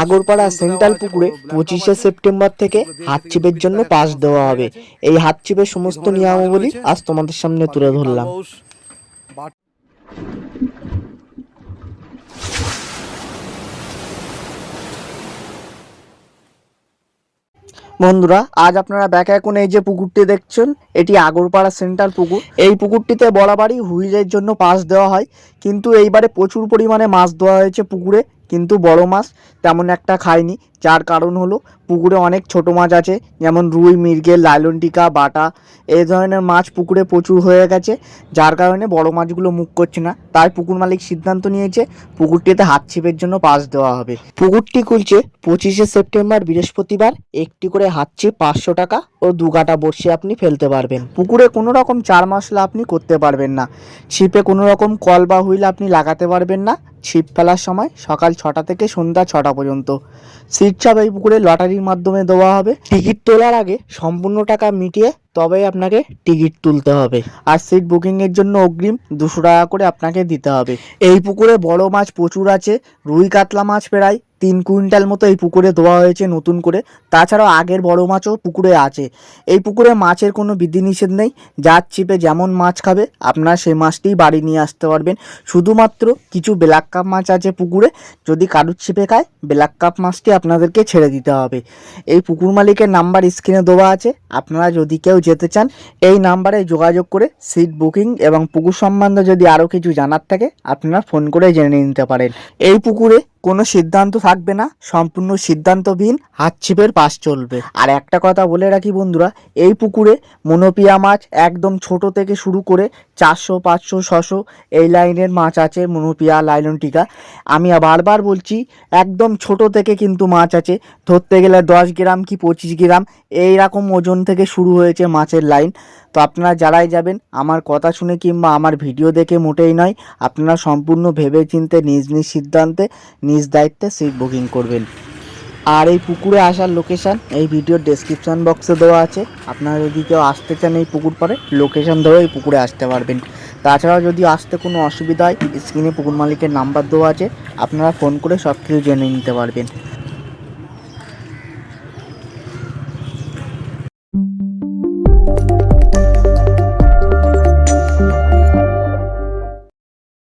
Agarpara central পুকুরে পঁচিশে September থেকে হাত ছিপের জন্য পাস দেওয়া হবে। এই হাত ছিপের সমস্ত নিয়মাবলী আজ তোমাদের সামনে তুলে ধরলাম। বন্ধুরা, আজ আপনারা ব্যাক এখন এই যে পুকুরটি দেখছেন, এটি আগরপাড়া সেন্ট্রাল পুকুর। এই পুকুরটিতে বরাবরই হুইলের জন্য পাস দেওয়া হয়। কিন্তু এইবারে প্রচুর পরিমাণে মাছ দেওয়া হয়েছে পুকুরে। কিন্তু বড় মাছ তেমন একটা খায়নি যার কারণ হলো পুকুরে অনেক ছোট মাছ আছে, যেমন রুই মির্গে লাইলন টিকা, বাটা এই ধরনের মাছ পুকুরে প্রচুর হয়ে গেছে, যার কারণে বড় মাছগুলো মুখ করছে না। তাই পুকুর মালিক সিদ্ধান্ত নিয়েছে, পুকুরটিতে হাত ছিপের জন্য পাস দেওয়া হবে। পুকুরটি খুলছে পঁচিশে সেপ্টেম্বর, বৃহস্পতিবার। একটি করে হাত ছিপ পাঁচশো টাকা ও দু কাটা বড়শি আপনি ফেলতে পারবেন। পুকুরে কোনো রকম চার মশলা আপনি করতে পারবেন না। ছিপে কোনো রকম কল বা হুইল আপনি লাগাতে পারবেন না। ছিপ ফেলার সময় সকাল ছটা থেকে সন্ধ্যা ছটা পর্যন্ত। সিট চাপ এই পুকুরে লটারির মাধ্যমে দেওয়া হবে। টিকিট তোলার আগে সম্পূর্ণ টাকা মিটিয়ে তবেই আপনাকে টিকিট তুলতে হবে। আর সিট বুকিংয়ের জন্য অগ্রিম দুশো টাকা করে আপনাকে দিতে হবে। এই পুকুরে বড় মাছ প্রচুর আছে, রুই কাতলা মাছ প্রায় তিন কুইন্টাল মতো এই পুকুরে দেওয়া হয়েছে নতুন করে। তাছাড়াও আগের বড় মাছও পুকুরে আছে। এই পুকুরে মাছের কোনো বিধিনিষেধ নেই। যার চিপে যেমন মাছ খাবে, আপনারা সেই মাছটিই বাড়ি নিয়ে আসতে পারবেন। শুধুমাত্র কিছু ব্ল্যাক কাপ মাছ আছে পুকুরে, যদি কারুর ছিপে খায়, ব্ল্যাক কাপ মাছটি আপনাদেরকে ছেড়ে দিতে হবে। এই পুকুর মালিকের নাম্বার স্ক্রিনে দেওয়া আছে। আপনারা যদি কেউ যেতে চান, এই নাম্বারে যোগাযোগ করে সিট বুকিং এবং পুকুর সম্বন্ধে যদি আরও কিছু জানার থাকে, আপনারা ফোন করে জেনে নিতে পারেন। এই পুকুরে কোনো সিদ্ধান্ত থাকবে না, সম্পূর্ণ সিদ্ধান্তবিহীন হাত ছিপের পাশ চলবে। আর একটা কথা বলে রাখি বন্ধুরা, এই পুকুরে মনোপিয়া মাছ একদম ছোট থেকে শুরু করে চারশো, পাঁচশো, ছশো এই লাইনের মাছ আছে, মনোপিয়া, লাইলন টিকা। আমি বারবার বলছি, একদম ছোট থেকে কিন্তু মাছ আছে, ধরতে গেলে দশ গ্রাম কি পঁচিশ গ্রাম এই রকম ওজন থেকে শুরু হয়েছে মাছের লাইন। তো আপনারা যারাই যাবেন, আমার কথা শুনে কিংবা আমার ভিডিও দেখে মোটেই নয়, আপনারা সম্পূর্ণ ভেবে চিনতে নিজ নিজ সিদ্ধান্তে নিজ দায়িত্বে সিট বুকিং করবেন। আর এই পুকুরে আসার লোকেশান এই ভিডিওর ডেসক্রিপশান বক্সে দেওয়া আছে। আপনারা যদি কেউ আসতে চান এই পুকুর পাড়ে লোকেশান ধরে এই পুকুরে আসতে পারবেন। তাছাড়াও যদি আসতে কোনো অসুবিধা হয় স্ক্রিনে পুকুর মালিকের নাম্বার দেওয়া আছে। আপনারা ফোন করে সব কিছু জেনে নিতে পারবেন।